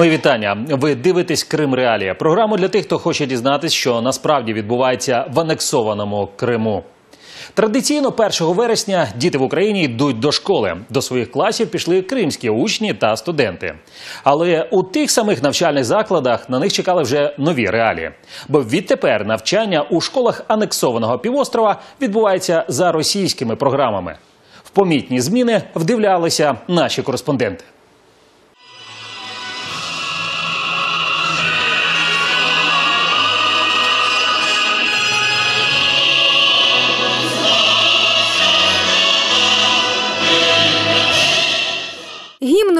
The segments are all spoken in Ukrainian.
Мої вітання. Ви дивитесь Крим Реалія. Програму для тих, хто хоче дізнатись, що насправді відбувається в анексованому Криму. Традиційно 1 вересня діти в Україні йдуть до школи. До своїх класів пішли кримські учні та студенти. Але у тих самих навчальних закладах на них чекали вже нові реалії. Бо відтепер навчання у школах анексованого півострова відбувається за російськими програмами. В помітні зміни вдивлялися наші кореспонденти.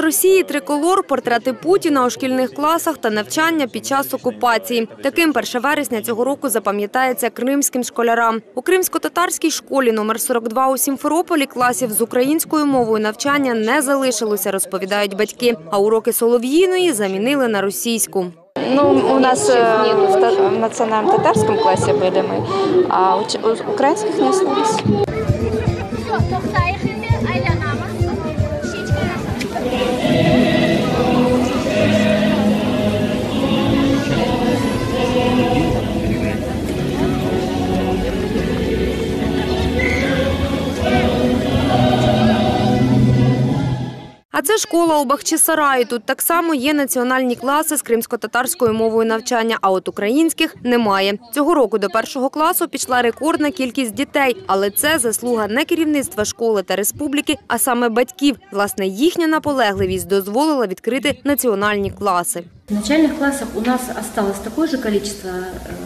Гімн Росії, триколор, портрети Путіна у шкільних класах та навчання під час окупації. Таким 1 вересня цього року запам'ятається кримським школярам. У кримсько-татарській школі номер 42 у Сімферополі класів з українською мовою навчання не залишилося, розповідають батьки. А уроки солов'їної замінили на російську. Ну, у нас э, в, та- в национальном татарском классе были мы, а уч- у- украинских не осталось. А це школа у Бахчисараї. Тут так само є національні класи з кримсько-татарською мовою навчання, а от українських немає. Цього року до першого класу пішла рекордна кількість дітей, але це заслуга не керівництва школи та республіки, а саме батьків. Власне, їхня наполегливість дозволила відкрити національні класи. В начальных классах у нас осталось такое же количество э,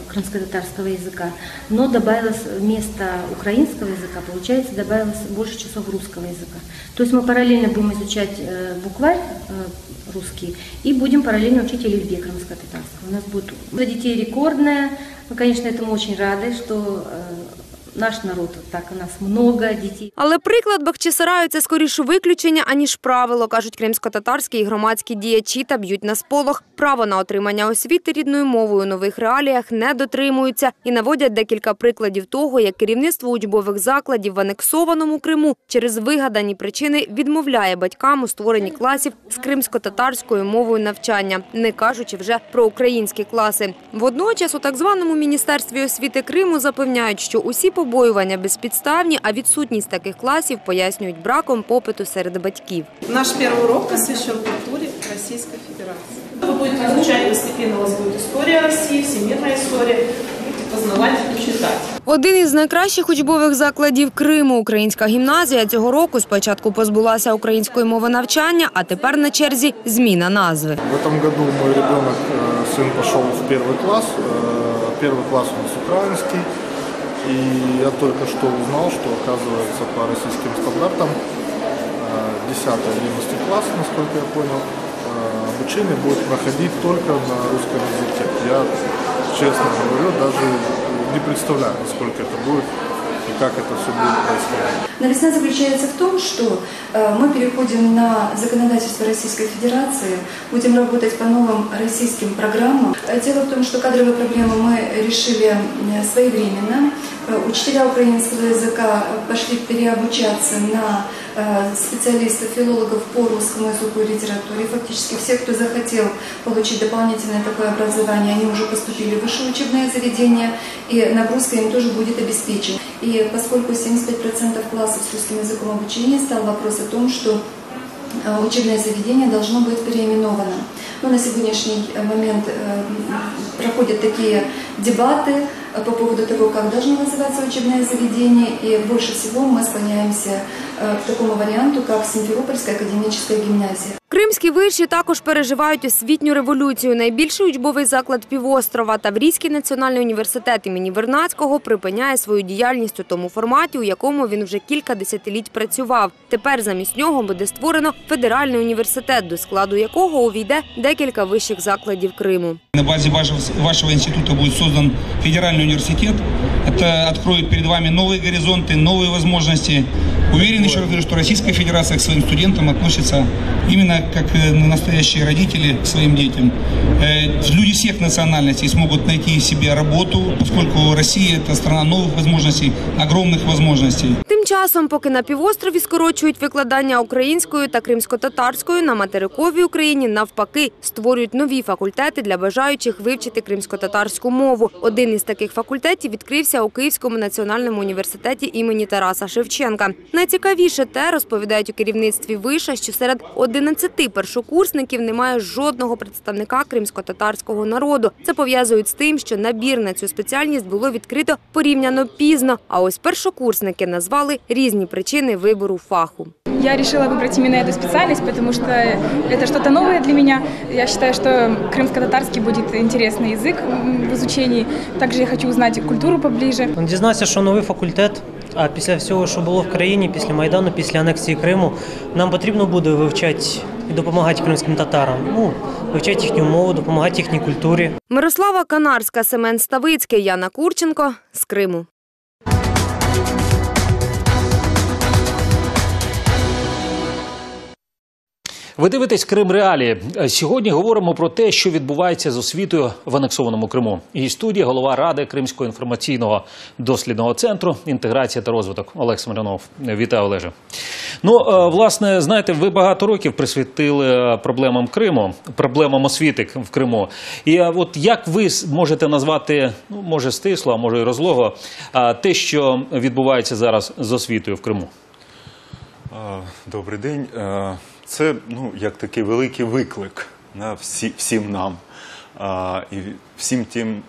крымско-татарского языка, но добавилось вместо украинского языка, получается, добавилось больше часов русского языка. То есть мы параллельно будем изучать э, букварь э, русский и будем параллельно учить оливье крымско-татарского. У нас будет для детей рекордная. Мы, конечно, этому очень рады, что наш народ, так у нас много детей. Але приклад Бахчисараю – це скоріше виключення, аніж правило, кажуть кримсько-татарські і громадські діячі та б'ють на сполох. Право на отримання освіти рідною мовою у нових реаліях не дотримуються і наводять декілька прикладів того, як керівництво учбових закладів в анексованому Криму через вигадані причини відмовляє батькам у створенні класів з кримсько-татарською мовою навчання, не кажучи вже про українські класи. Водночас у так званому міністерстві освіти Криму запевняють, що усі побоювання безпідставні, а відсутність таких класів пояснюють браком попиту серед батьків. Наш первый урок посвящен культуре Российской Федерации. Вы будете изучать постепенно, у вас будет история России, всемирная история, будете познавать и читать. Один із найкращих учбових закладів Криму, українська гімназія, цього року спочатку позбулася української мови навчання, а тепер на черзі зміна назви. В этом году мой ребенок, э, сын пошел в первый класс. Э, Первый класс у нас украинский. И я только что узнал, что оказывается по российским стандартам э, 10-11 класс, насколько я понял, э, обучение будет проходить только на русском языке. Я, честно говорю, даже не представляю, насколько это будет и как это все будет происходить. Новизна заключается в том, что э, мы переходим на законодательство Российской Федерации, будем работать по новым российским программам. Дело в том, что кадровые проблемы мы решили своевременно. Э, Учителя украинского языка пошли переобучаться на э, специалистов, филологов по русскому языку и литературе. Фактически все, кто захотел получить дополнительное такое образование, они уже поступили в высшее учебное заведение, и нагрузка им тоже будет обеспечена. И поскольку 75% классов с русским языком обучения, стал вопрос о том, что э, учебное заведение должно быть переименовано. Но на сегодняшний э, момент э, проходят такие дебаты э, по поводу того, как должно называться учебное заведение, и больше всего мы склоняемся э, к такому варианту, как Симферопольская академическая гимназия. Кримські виші також переживають освітню революцію. Найбільший учбовий заклад півострова Таврійський національний університет імені Вернацького припиняє свою діяльність у тому форматі, у якому він вже кілька десятиліть працював. Тепер замість нього буде створено федеральний університет, до складу якого увійде декілька вищих закладів Криму. На базе вашего, вашего института будет создан федеральный университет. Это откроет перед вами новые горизонты, новые возможности. Уверен еще раз говорю, что Российская Федерация к своим студентам относится именно как э, настоящие родители к своим детям. Э, Люди всех национальностей смогут найти себе работу, поскольку Россия – это страна новых возможностей, огромных возможностей. Часом, поки на півострові скорочують викладання українською та кримсько-татарською, на материковій Україні навпаки створюють нові факультети для бажаючих вивчити кримсько-татарську мову. Один із таких факультетів відкрився у Київському національному університеті імені Тараса Шевченка. Найцікавіше те, розповідають у керівництві виша, що серед 11 першокурсників немає жодного представника кримсько-татарського народу. Це пов'язують з тим, що набір на цю спеціальність було відкрито порівняно пізно. А ось першокурсники назвали різні причини вибору фаху. Я решила выбрать именно эту специальность, потому что это что-то новое для меня. Я считаю, что крымско-татарский будет интересный язык м, в изучении. Также я хочу узнать культуру поближе. Дізнався, що новий факультет. А після всього, що було в країні, після Майдану, після анексії Криму, нам потрібно буде вивчати і допомагати кримським татарам. Ну, вивчати їхню мову, допомагати їхній культурі. Мирослава Канарська, Семен Ставицький, Яна Курченко з Криму. Ви дивитесь Крим Реалії. Е, Сьогодні говоримо про те, що відбувається з освітою в анексованому Криму. І студія голова ради Кримського інформаційного дослідного центру інтеграція та розвиток Олег Смирянов. Вітаю, Олеже. Ну е, власне, знаєте, ви багато років присвятили е, проблемам Криму, проблемам освіти в Криму. І от як ви можете назвати, ну може стисло, а може і розлого, те, що відбувається зараз з освітою в Криму? Добрий день. Е, Це ну, як такий великий виклик на всі, всім нам а, і всім тим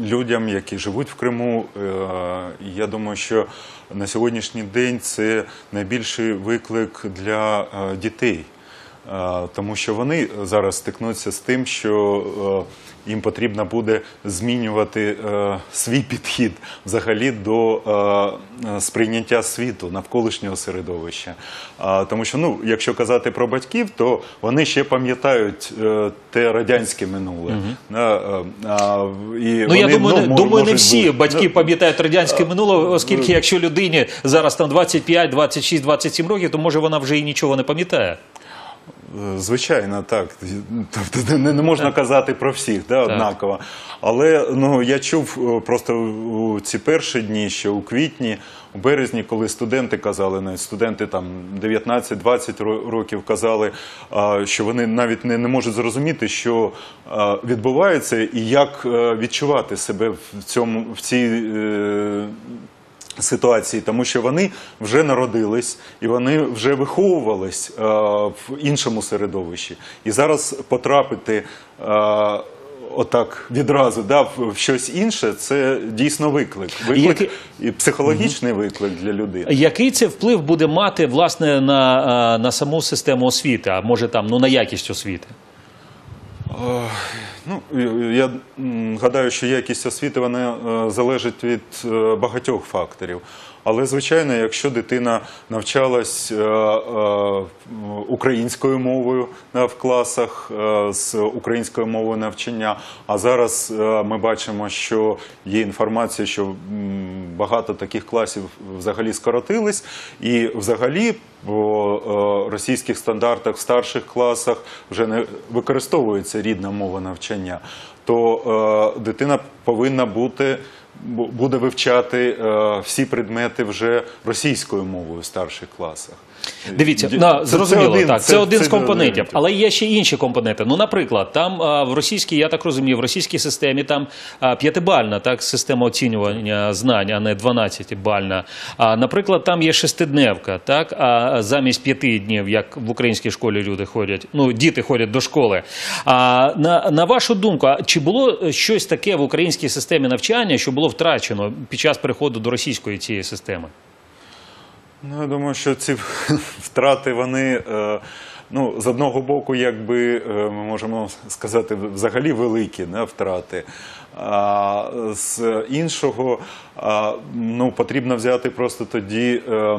людям, які живуть в Криму. А, Я думаю, що на сьогоднішній день це найбільший виклик для а, дітей. Е, Тому що вони зараз стикнуться з тим, що е, їм потрібно буде змінювати е, свій підхід взагалі до сприйняття світу, навколишнього середовища. Тому що, ну, якщо казати про батьків, то вони ще пам'ятають те радянське минуле. І Ну, я вони, думаю, не, думаю, не всі бути- батьки пам'ятають радянське минуле, оскільки якщо людині зараз там 25, 26, 27 років, то може вона вже і нічого не пам'ятає. Е, Звичайно, так. Тобто не, не можна казати про всіх, да, однаково. Але ну, я чув е, просто у ці перші дні, що у квітні, у березні, коли студенти казали, навіть студенти там 19-20 ро- років казали, що вони навіть не, не можуть зрозуміти, що відбувається, і як е, відчувати себе в цьому в цій. Е, ситуації, тому що вони вже народились і вони вже виховувались е, в іншому середовищі. І зараз потрапити е, отак відразу да, в щось інше це дійсно виклик. Виклик і психологічний виклик для людини. Який це вплив буде мати власне на, на саму систему освіти, а може там ну на якість освіти? Ну, я гадаю, що якість освіти вона е, залежить від е, багатьох факторів. Але, звичайно, якщо дитина навчалась е, е, українською мовою е, в класах з українською мовою навчання, а зараз ми бачимо, що є інформація, що багато таких класів взагалі скоротились, і взагалі е, російських стандартах в старших класах вже не використовується рідна мова навчання, то дитина повинна бути бу- буде вивчати е, всі предмети вже російською мовою в старших класах. Дивіться, на, це- зрозуміло, один- так, це, один з компонентів, але є ще інші компоненти. Ну, наприклад, там а, в російській, я так розумію, в російській системі там а, п'ятибальна так, система оцінювання знань, а не 12-бальна. А, наприклад, там є шестидневка, так, а замість п'яти днів, як в українській школі люди ходять, ну, діти ходять до школи. А, на, на вашу думку, а чи було щось таке в українській системі навчання, що було втрачено під час переходу до російської цієї системи? Ну, я думаю, що ці втрати вони. е, Ну, з одного боку, якби е, ми можемо сказати, взагалі великі не, втрати. З іншого, ну, потрібно взяти просто тоді е,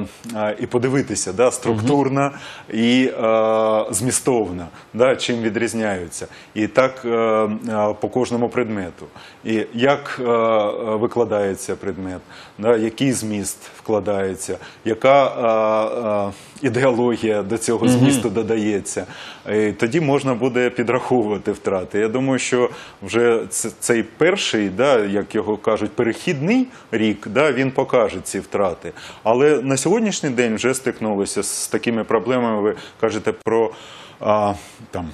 і подивитися, да, структурно і змістовно, да, чим відрізняються. І так е, е, по кожному предмету. І як викладається предмет, да, який зміст вкладається, яка ідеологія до цього змісту додається. І тоді можна буде підраховувати втрати. Я думаю, що вже цей перший перший, да, як його кажуть, перехідний рік, да, він покаже ці втрати. Але на сьогоднішній день вже стикнулися з такими проблемами. Ви кажете про а, там.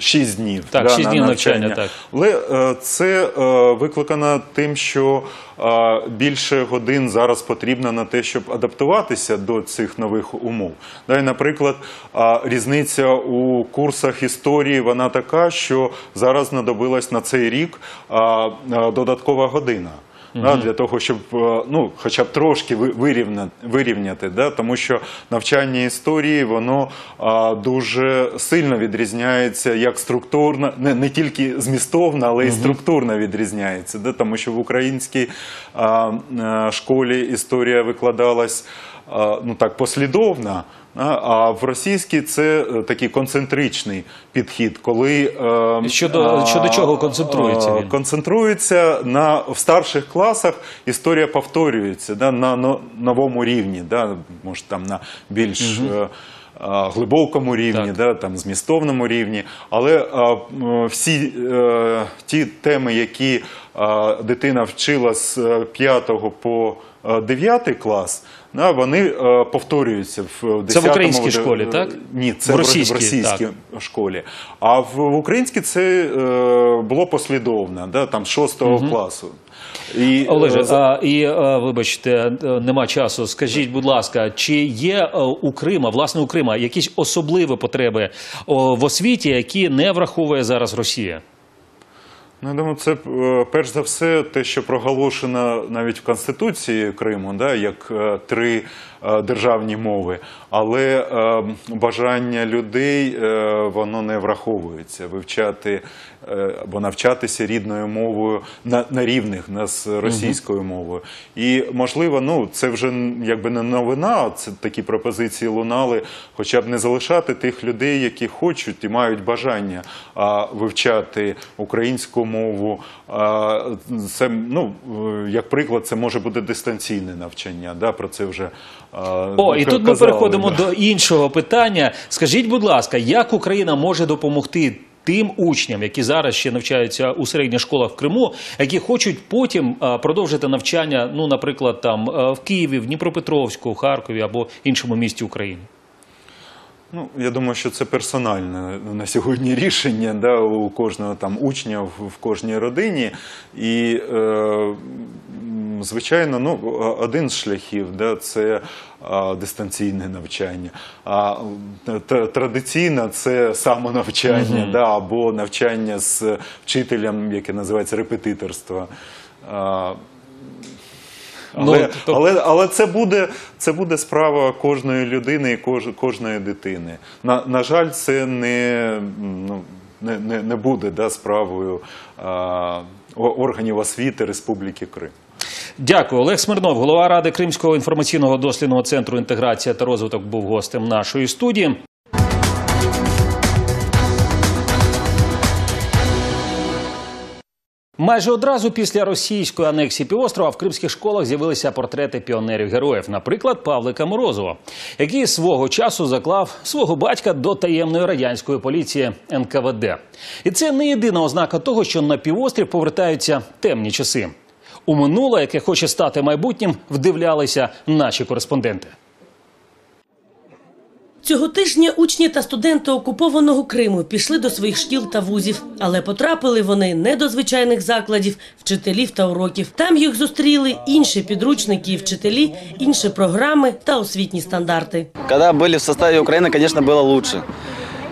Шість днів Так, да, шість на днів навчання, так. але це е, викликано тим, що е, більше годин зараз потрібно на те, щоб адаптуватися до цих нових умов. Да, і, наприклад, різниця у курсах історії вона така, що зараз знадобилась на цей рік е, е, година. Да, для того, щоб е, ну, хоча б трошки ви- вирівняти, вирівняти да, тому що навчання історії воно а, дуже сильно відрізняється як структурно, не, не тільки змістовно, але й структурно відрізняється. Да, тому що в українській а, а, школі історія викладалась ну, так, послідовно. А а в російській це е, такий концентричний підхід, коли е, Щодо- а, щодо чого концентрується він? концентрується на в старших класах. Історія повторюється да, на новому рівні, да, може там на більш. е, а, Глибокому рівні, Так. да, там, змістовному рівні, але а, всі е, ті теми, які а, дитина вчила з 5 по 9 клас, да, вони е, повторюються в 10 Це в українській школі, так? Ні, це В російській, в російській школі. А в, в українській це е, було послідовно, да, там з 6 класу. І, Олеже, е, за- а, і е, вибачте, е, нема часу. Скажіть, будь ласка, чи є е, у Крима, власне, у Крима, якісь особливі потреби в освіті, які не враховує зараз Росія? Ну, я думаю, це е, перш за все те, що проголошено навіть в Конституції Криму, да, як е, три державні мови, але е, бажання людей е, воно не враховується вивчати е, або навчатися рідною мовою на, на рівних на з російською мовою. І можливо, ну це вже якби не новина. Це такі пропозиції лунали, хоча б не залишати тих людей, які хочуть і мають бажання а, вивчати українську мову. А, це ну е, як приклад, це може бути дистанційне навчання. Да, про це вже О, і тут ми переходимо до іншого питання. Скажіть, будь ласка, як Україна може допомогти тим учням, які зараз ще навчаються у середніх школах в Криму, які хочуть потім продовжити навчання, ну, наприклад, там в Києві, в Дніпропетровську, в Харкові або іншому місті України? Ну, я думаю, що це персональне на сьогодні рішення да, у кожного там учня в, в кожній родині. І, е, звичайно, ну, один з шляхів да, це а, дистанційне навчання. А т- традиційно це самонавчання да, або навчання з вчителем, яке називається репетиторство. А, Ну, але, то- але, але це буде, це буде справа кожної людини і кож, кожної дитини. На, на жаль, це не, ну, не, не, не буде да, справою а, органів освіти Республіки Крим. Дякую. Олег Смирнов, голова Ради Кримського інформаційного дослідного центру інтеграція та розвиток, був гостем нашої студії. Майже одразу після російської анексії півострова в кримських школах з'явилися портрети піонерів-героїв, наприклад, Павлика Морозова, який свого часу заклав свого батька до таємної радянської поліції НКВД. І це не єдина ознака того, що на півострів повертаються темні часи. У минуле, яке хоче стати майбутнім, вдивлялися наші кореспонденти. Цього тижня учні та студенти окупованого Криму пішли до своїх шкіл та вузів, але потрапили вони не до звичайних закладів, вчителів та уроків. Там їх зустріли інші підручники і вчителі, інші програми та освітні стандарти. Когда были в составе Украины, конечно, было лучше.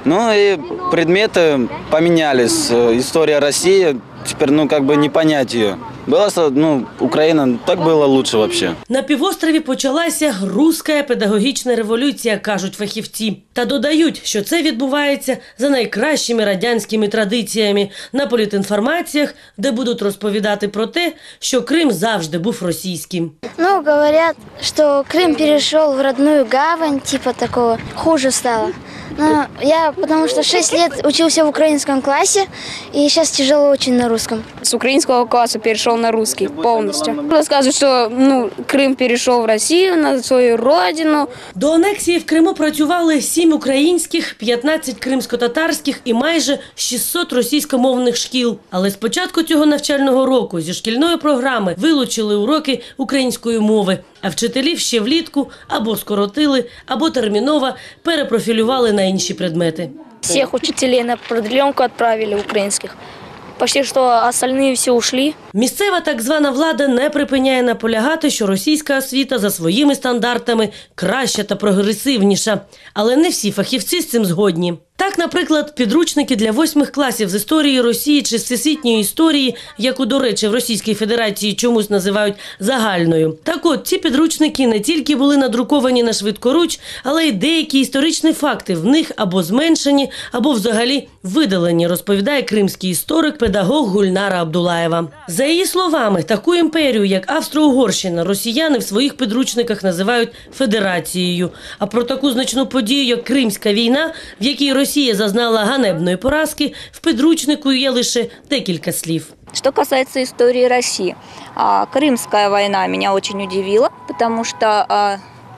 Ну и предметы поменялись. Э, История России, теперь, ну, как бы не понять ее. Была, со- ну, Украина, так было лучше вообще. На півострові почалася руська педагогічна революція, кажуть фахівці. Та додають, що це відбувається за найкращими радянськими традиціями на політінформаціях, де будуть розповідати про те, що Крим завжди був російським. Ну, говорят, что Крым перешел в родную гавань, типа такого, хуже стало. Но я, потому что 6 лет учился в украинском классе, и сейчас тяжело очень на русском. с украинского класса перешел на русский полностью. Рассказывают, что ну, Крым перешел в Россию, на свою родину. До анексії в Криму працювали 7 українських, 15 кримсько-татарських і майже 600 російськомовних шкіл. Але з початку цього навчального року зі шкільної програми вилучили уроки української мови, а вчителів ще влітку або скоротили, або терміново перепрофілювали на інші предмети. Всех учителей на продленку отправили украинских. Почти что остальные все ушли. Місцева так звана влада не припиняє наполягати, що російська освіта за своїми стандартами краща та прогресивніша. Але не всі фахівці з цим згодні. Так, наприклад, підручники для восьмих класів з історії Росії чи всесвітньої історії, яку, до речі, в Російській Федерації чомусь називають загальною. Так от, ці підручники не тільки були надруковані на швидкоруч, але й деякі історичні факти в них або зменшені, або взагалі видалені, розповідає кримський історик, педагог Гульнара Абдулаєва. За її словами, таку імперію, як Австро-Угорщина, росіяни в своїх підручниках називають федерацією. А про таку значну подію, як Кримська війна, в якій Росія зазнала ганебної поразки, в підручнику є лише декілька слів. Что касается истории России, а, Крымская война меня очень удивила, потому что а,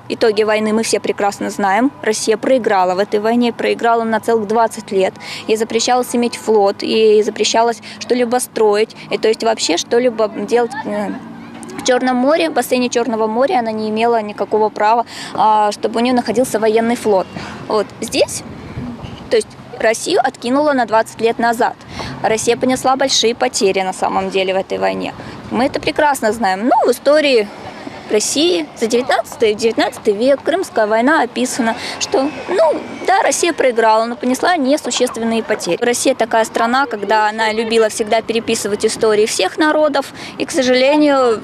итоги войны мы все прекрасно знаем. Россия проиграла в этой войне, проиграла на целых 20 лет. Ей запрещалось иметь флот, ей запрещалось что-либо строить, и то есть вообще что-либо делать э, в Черном море, в бассейне Черного моря она не имела никакого права, а, чтобы у нее находился военный флот. Вот здесь, то есть Россию откинула на 20 лет назад. Россия понесла большие потери на самом деле в этой войне. Мы это прекрасно знаем. Ну, в истории России за 19, 19 век Крымская война описана, что, ну, да, Россия проиграла, но понесла несущественные потери. Россия такая страна, когда она любила всегда переписывать истории всех народов, и, к сожалению,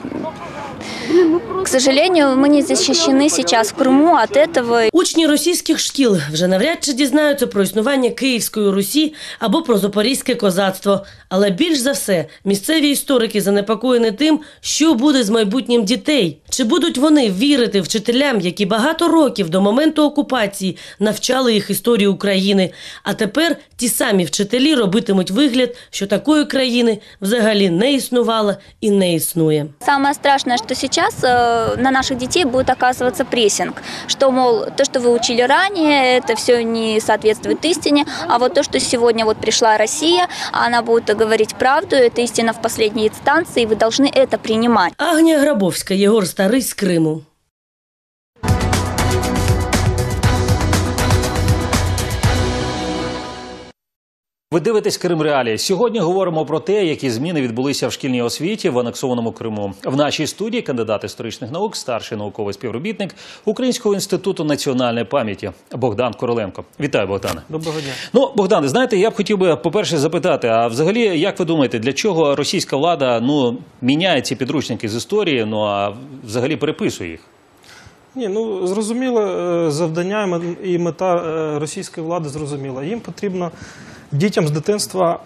к сожалению, мы не защищены сейчас в Крыму от этого. Учні російських шкіл вже навряд чи дізнаються про існування Київської Русі або про запорізьке козацтво. Але більш за все місцеві історики занепокоєні тим, що буде з майбутнім дітей. Чи будуть вони вірити вчителям, які багато років до моменту окупації навчали їх історії України? А тепер ті самі вчителі робитимуть вигляд, що такої країни взагалі не існувало і не існує. Самое страшное, что сейчас э, на наших детей будет оказываться прессинг, что, мол, то, что вы учили ранее, это все не соответствует истине, а вот то, что сегодня вот пришла Россия, она будет говорить правду, это истина в последней инстанции, и вы должны это принимать. Агнія Грабовська, Єгор Старий з Криму. Ви дивитесь Крим Реалії. Сьогодні говоримо про те, які зміни відбулися в шкільній освіті в анексованому Криму. В нашій студії кандидат історичних наук, старший науковий співробітник Українського інституту національної пам'яті Богдан Короленко. Вітаю, Богдане. Доброго дня. Ну, Богдане, знаєте, я б хотів би, по-перше, запитати, а взагалі, як ви думаєте, для чого російська влада ну, міняє ці підручники з історії, ну а взагалі переписує їх? Ні, ну зрозуміло, е, завдання і мета е, російської влади зрозуміла. Їм потрібно дітям з дитинства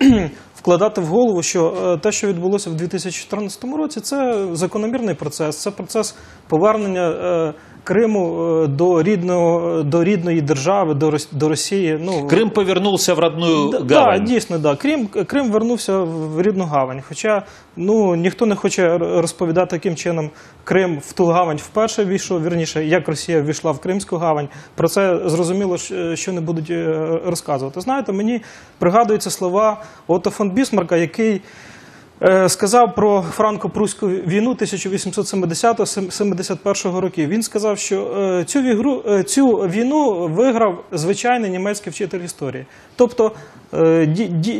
вкладати в голову, що е, те, що відбулося в 2014 році, це закономірний процес, це процес повернення е, Криму е, до рідного до рідної держави, до до Росії. Ну Крим повернувся в родну гавань. да, дійсно, да. Крим, Крим вернувся в рідну гавань. Хоча ну, ніхто не хоче розповідати, яким чином Крим в ту гавань вперше війшов, вірніше, як Росія війшла в Кримську гавань. Про це зрозуміло, що не будуть е, розказувати. Знаєте, мені пригадуються слова Отто фон Бісмарка, який. Е, Сказав про франко-пруську війну 1870-71 років. Він сказав, що е, цю вігру, е, цю війну виграв звичайний німецький вчитель історії. Тобто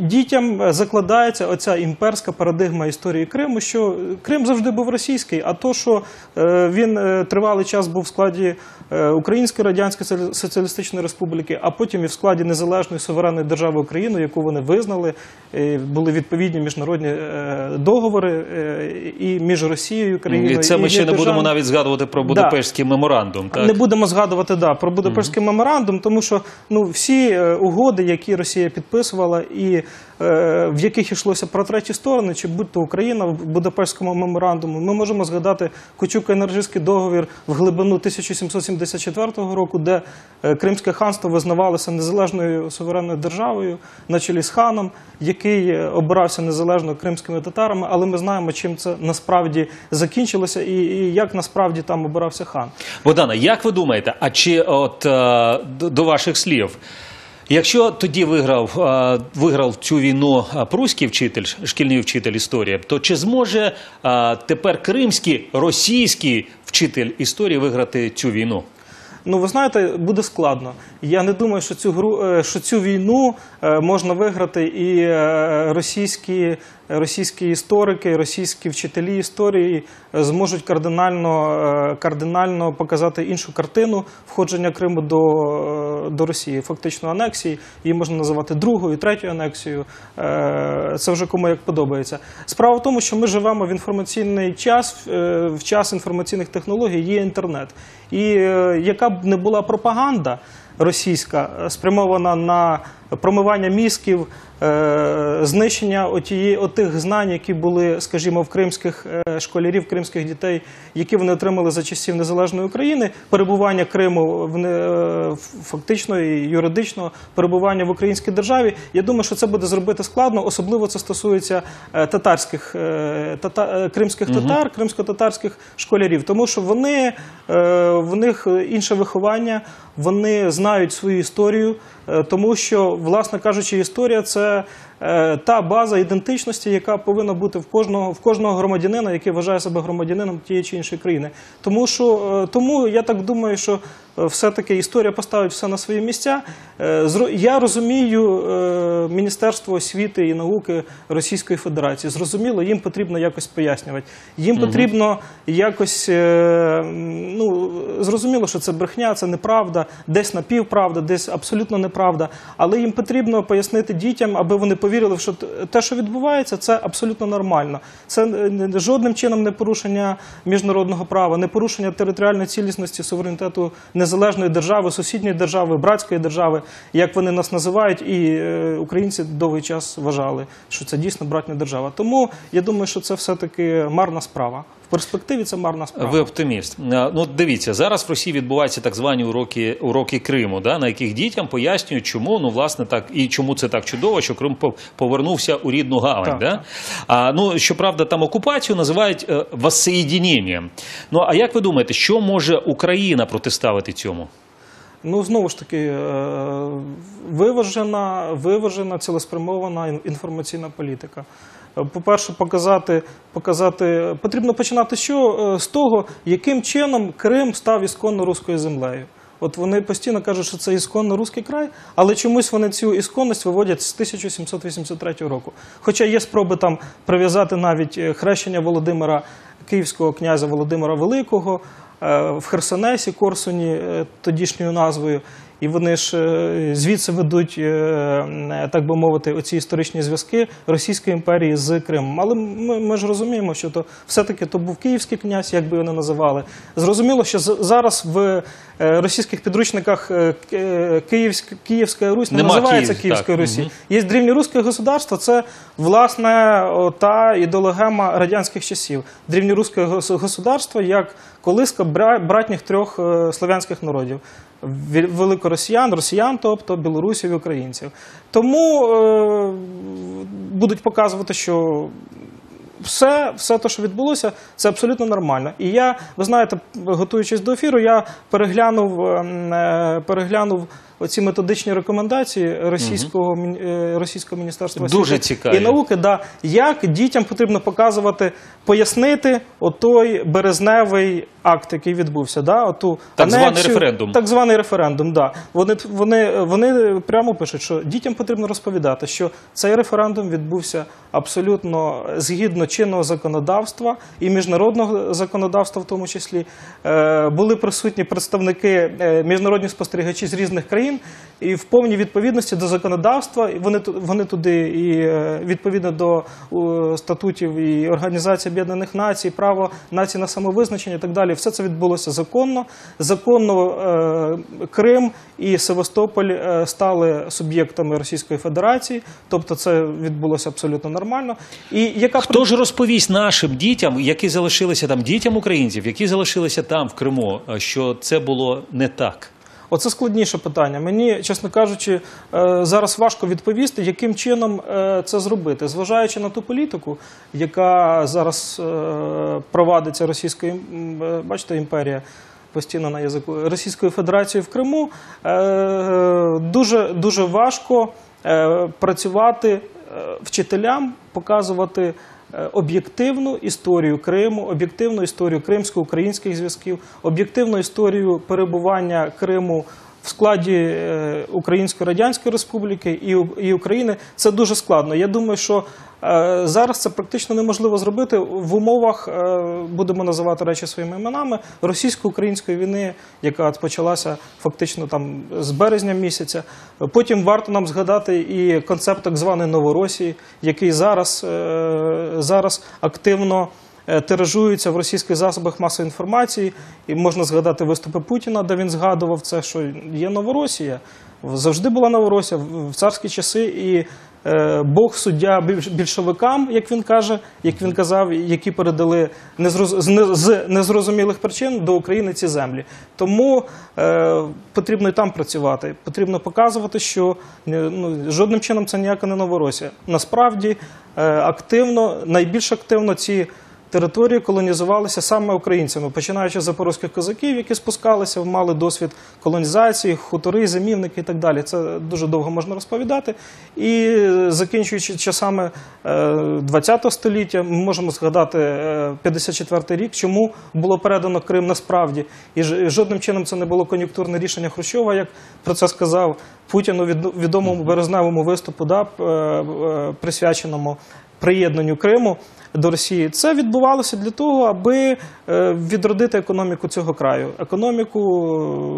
дітям закладається оця імперська парадигма історії Криму, що Крим завжди був російський, а то, що е, він е, тривалий час був в складі е, Української Радянської Соціалістичної Республіки, а потім і в складі незалежної суверенної держави України, яку вони визнали, е, були відповідні міжнародні е, е, договори е, і між Росією і Україною. І це ми і ще не будемо навіть згадувати про Будапештський меморандум. Так? Не будемо згадувати да, про Будапештський меморандум, тому що ну, всі е, угоди, які Росія підписувала, і е, в яких йшлося про треті сторони, чи будь-то Україна в Будапештському меморандуму, ми можемо згадати Кучук-Енергійський договір в глибину 1774 року, де е, Кримське ханство визнавалося незалежною суверенною державою на чолі з ханом, який е, обирався незалежно кримськими татарами, але ми знаємо, чим це насправді закінчилося і, і як насправді там обирався хан. Богдана, як ви думаєте, а чи от до ваших слів? Якщо тоді виграв, виграв цю війну пруський вчитель, шкільний вчитель історії, то чи зможе тепер кримський російський вчитель історії виграти цю війну? Ну, ви знаєте, буде складно. Я не думаю, що цю гру, е, що цю війну е, можна виграти і е, російські, російські історики, російські вчителі історії зможуть кардинально, кардинально показати іншу картину входження Криму до, до Росії, фактично анексії. Її можна називати другою, третьою анексією. Це вже кому як подобається. Справа в тому, що ми живемо в інформаційний час, в час інформаційних технологій є інтернет. І е, яка б не була пропаганда російська, е, спрямована на промивання мізків, е, знищення отієї, отих знань, які були, скажімо, в кримських е, школярів, кримських дітей, які вони отримали за часів незалежної України, перебування Криму в е, фактично і юридично перебування в українській державі. Я думаю, що це буде зробити складно, особливо це стосується татарських тата, кримських татар, кримсько-татарських школярів, тому що вони в них інше виховання, вони знають свою історію, тому що, власне кажучи, історія це та база ідентичності, яка повинна бути в кожного в кожного громадянина, який вважає себе громадянином тієї чи іншої країни. Тому що е, тому я так думаю, що е, все-таки історія поставить все на свої місця. Е, Я розумію е, Міністерство освіти і науки Російської Федерації. Зрозуміло, їм потрібно якось пояснювати. Їм потрібно якось е, ну зрозуміло, що це брехня, це неправда, десь напівправда, десь абсолютно неправда. Але їм потрібно пояснити дітям, аби вони повірили, що те, що відбувається, це абсолютно нормально. Це жодним чином не порушення міжнародного права, не порушення територіальної цілісності суверенітету незалежної держави, сусідньої держави, братської держави, як вони нас називають, і е, українці довгий час вважали, що це дійсно братня держава. Тому я думаю, що це все таки марна справа. Перспективі це марна справа. Ви оптиміст. Ну дивіться, зараз в Росії відбуваються так звані уроки, уроки Криму, да, на яких дітям пояснюють, чому ну власне так і чому це так чудово, що Крим пов- повернувся у рідну гавань. Так, да? А ну щоправда, там окупацію називають е, воссоєдіненням. Ну а як ви думаєте, що може Україна протиставити цьому? Ну, знову ж таки, е, виважена, виважена, цілеспрямована інформаційна політика. Е, По-перше, показати, показати потрібно починати що? Е, з того, яким чином Крим став ісконно руською землею. От вони постійно кажуть, що це ісконно руський край, але чомусь вони цю ісконність виводять з 1783 року. Хоча є спроби там прив'язати навіть е, хрещення Володимира, київського князя Володимира Великого в Херсонесі, Корсуні, тодішньою назвою. І вони ж е, звідси ведуть, е, е, так би мовити, оці історичні зв'язки Російської імперії з Кримом. Але ми, ми ж розуміємо, що то все-таки то був київський князь, як би його не називали. Зрозуміло, що зараз в російських підручниках Київська, Київська Русь не Нема називається Київ, Київською Русі. мгм. Є древньоруське государство, це власне та ідеологема радянських часів. Древньоруське гос- государство як колиска бра- братніх трьох слов'янських народів. Великоросіян, росіян, тобто білорусів і українців. Тому е, будуть показувати, що все, все те, що відбулося, це абсолютно нормально. І я, ви знаєте, готуючись до ефіру, я переглянув, ем, е, переглянув оці методичні рекомендації російського, мін- е, російського міністерства Дуже освіти цікаві. і науки, да, як дітям потрібно показувати, пояснити отой березневий акт, який відбувся. Да, оту Так званий анексію, референдум. Так званий референдум, да. Вони, вони, вони прямо пишуть, що дітям потрібно розповідати, що цей референдум відбувся абсолютно згідно чинного законодавства і міжнародного законодавства, в тому числі. Е, були присутні представники е, міжнародні спостерігачі з різних країн. І в повній відповідності до законодавства вони вони туди і е, відповідно до статутів і Організації Об'єднаних Націй, право націй на самовизначення і так далі. Все це відбулося законно. Законно Крим і Севастополь е, стали суб'єктами Російської Федерації, тобто це відбулося абсолютно нормально. І яка Хто ж розповість нашим дітям, які залишилися там, дітям українців, які залишилися там в Криму, е, що це було не так? Оце складніше питання. Мені, чесно кажучи, е, зараз важко відповісти, яким чином це зробити, зважаючи на ту політику, яка зараз провадиться Російською бачите, імперія. Постійно на язику Російської Федерації в Криму. Е, дуже дуже важко е, працювати е, вчителям, показувати е, об'єктивну історію Криму, об'єктивну історію кримсько-українських зв'язків, об'єктивну історію перебування Криму в складі е, Української Радянської Республіки і, України. Це дуже складно. Я думаю, що е, зараз це практично неможливо зробити в умовах, е, будемо називати речі своїми іменами, російсько-української війни, яка почалася фактично там з березня місяця. Потім варто нам згадати і концепт так званої Новоросії, який зараз, зараз активно е, тиражується в російських засобах масової інформації. І можна згадати виступи Путіна, де він згадував це, що є Новоросія. Завжди була Новоросія в в царські часи, і е, Бог суддя більшовикам, як він каже, як він казав, які передали з незрозумілих причин до України ці землі. Тому е, потрібно і там працювати. Потрібно показувати, що е, ну, жодним чином це ніяка не Новоросія. Насправді е, активно, найбільш активно ці території колонізувалися саме українцями, починаючи з запорозьких козаків, які спускалися, мали досвід колонізації, хутори, зимівники і так далі. Це дуже довго можна розповідати. І е, закінчуючи часами ХХ століття, ми можемо згадати е, 54-й рік, чому було передано Крим насправді. І жодним чином це не було кон'юнктурне рішення Хрущова, як про це сказав Путін у від- відомому березневому виступу, да, е, е, присвяченому приєднанню Криму до Росії. Це відбувалося для того, аби е, відродити економіку цього краю, економіку,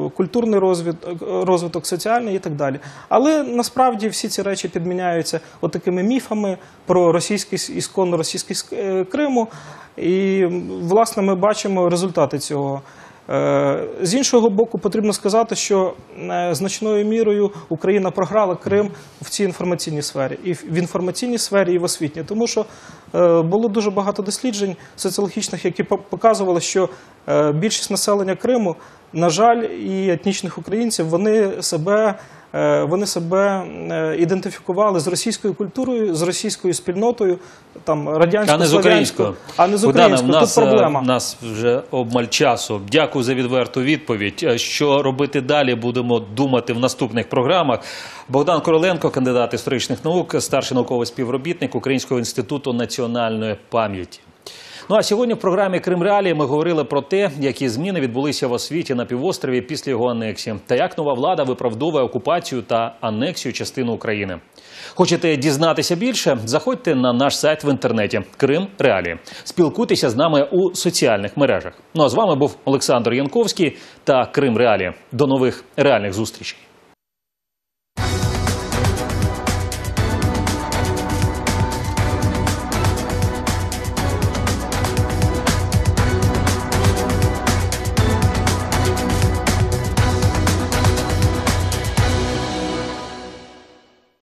е, культурний розвиток, розвиток соціальний і так далі. Але насправді всі ці речі підміняються отакими міфами про російський ісконно російський е, Криму. І власне ми бачимо результати цього. Е, З іншого боку, потрібно сказати, що е, значною мірою Україна програла Крим в цій інформаційній сфері, і в інформаційній сфері, і в освітній, тому що е, було дуже багато досліджень соціологічних, які показували, що більшість населення Криму, на жаль, і етнічних українців, вони себе. Е, Вони себе е, ідентифікували з російською культурою, з російською спільнотою, там радянською, А не з слов'янською, українською. а не з українською. Тут проблема. е, в нас вже обмаль часу. Дякую за відверту відповідь. Що робити далі, будемо думати в наступних програмах. Богдан Короленко, кандидат історичних наук, старший науковий співробітник Українського інституту національної пам'яті. Ну а сьогодні в програмі Крим Реалії ми говорили про те, які зміни відбулися в освіті на півострові після його анексії, та як нова влада виправдовує окупацію та анексію частини України. Хочете дізнатися більше? Заходьте на наш сайт в інтернеті Крим Реалії. Спілкуйтеся з нами у соціальних мережах. Ну а з вами був Олександр Янковський та Крим Реалії. До нових реальних зустрічей.